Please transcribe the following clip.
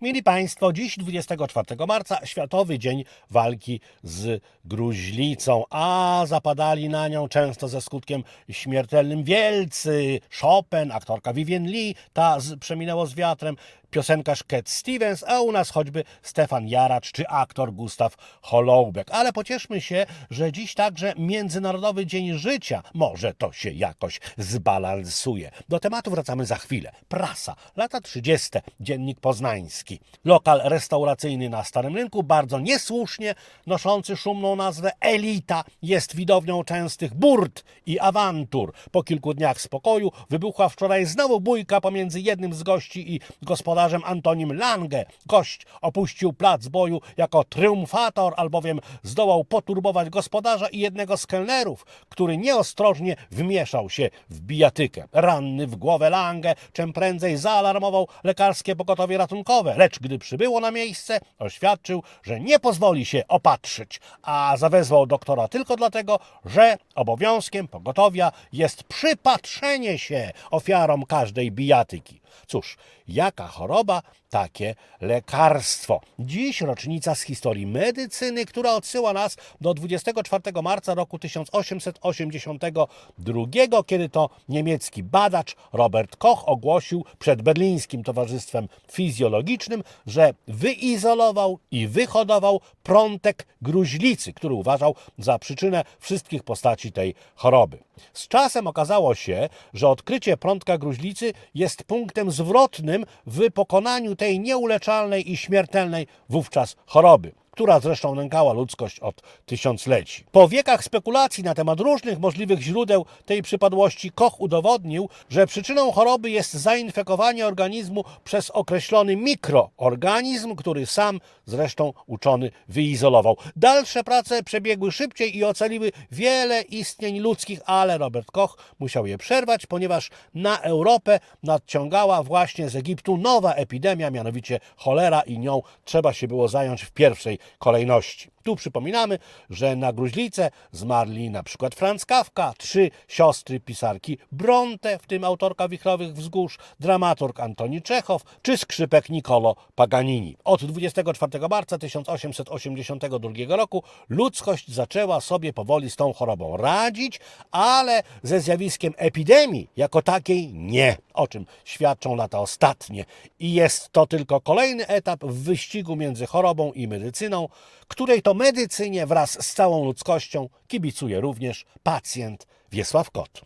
Mieli Państwo, dziś 24 marca, Światowy Dzień Walki z Gruźlicą, a zapadali na nią często ze skutkiem śmiertelnym wielcy. Chopin, aktorka Vivien Lee, ta z Przeminęło z wiatrem, piosenkarz Cat Stevens, a u nas choćby Stefan Jaracz czy aktor Gustaw Holoubek. Ale pocieszmy się, że dziś także Międzynarodowy Dzień Życia. Może to się jakoś zbalansuje. Do tematu wracamy za chwilę. Prasa, lata 30. Dziennik Poznański. Lokal restauracyjny na Starym Rynku, bardzo niesłusznie noszący szumną nazwę Elita, jest widownią częstych burt i awantur. Po kilku dniach spokoju wybuchła wczoraj znowu bójka pomiędzy jednym z gości i gospodarzem Antonim Lange. Gość opuścił plac boju jako triumfator, albowiem zdołał poturbować gospodarza i jednego z kelnerów, który nieostrożnie wmieszał się w bijatykę. Ranny w głowę Lange czym prędzej zaalarmował lekarskie pogotowie ratunkowe, lecz gdy przybyło na miejsce, oświadczył, że nie pozwoli się opatrzyć, a zawezwał doktora tylko dlatego, że obowiązkiem pogotowia jest przypatrzenie się ofiarom każdej bijatyki. Cóż, jaka choroba, takie lekarstwo. Dziś rocznica z historii medycyny, która odsyła nas do 24 marca roku 1882, kiedy to niemiecki badacz Robert Koch ogłosił przed Berlińskim Towarzystwem Fizjologicznym, że wyizolował i wyhodował prątek gruźlicy, który uważał za przyczynę wszystkich postaci tej choroby. Z czasem okazało się, że odkrycie prątka gruźlicy jest punktem zwrotnym w pokonaniu tej nieuleczalnej i śmiertelnej wówczas choroby która zresztą nękała ludzkość od tysiącleci. Po wiekach spekulacji na temat różnych możliwych źródeł tej przypadłości Koch udowodnił, że przyczyną choroby jest zainfekowanie organizmu przez określony mikroorganizm, który sam zresztą uczony wyizolował. Dalsze prace przebiegły szybciej i ocaliły wiele istnień ludzkich, ale Robert Koch musiał je przerwać, ponieważ na Europę nadciągała właśnie z Egiptu nowa epidemia, mianowicie cholera i nią trzeba się było zająć w pierwszej kolejności. Tu przypominamy, że na gruźlicę zmarli na przykład Franz Kafka, trzy siostry pisarki Bronte, w tym autorka Wichrowych Wzgórz, dramaturg Antoni Czechow czy skrzypek Niccolo Paganini. Od 24 marca 1882 roku ludzkość zaczęła sobie powoli z tą chorobą radzić, ale ze zjawiskiem epidemii jako takiej nie, o czym świadczą lata ostatnie. I jest to tylko kolejny etap w wyścigu między chorobą i medycyną, której to medycynie wraz z całą ludzkością kibicuje również pacjent Wiesław Kot.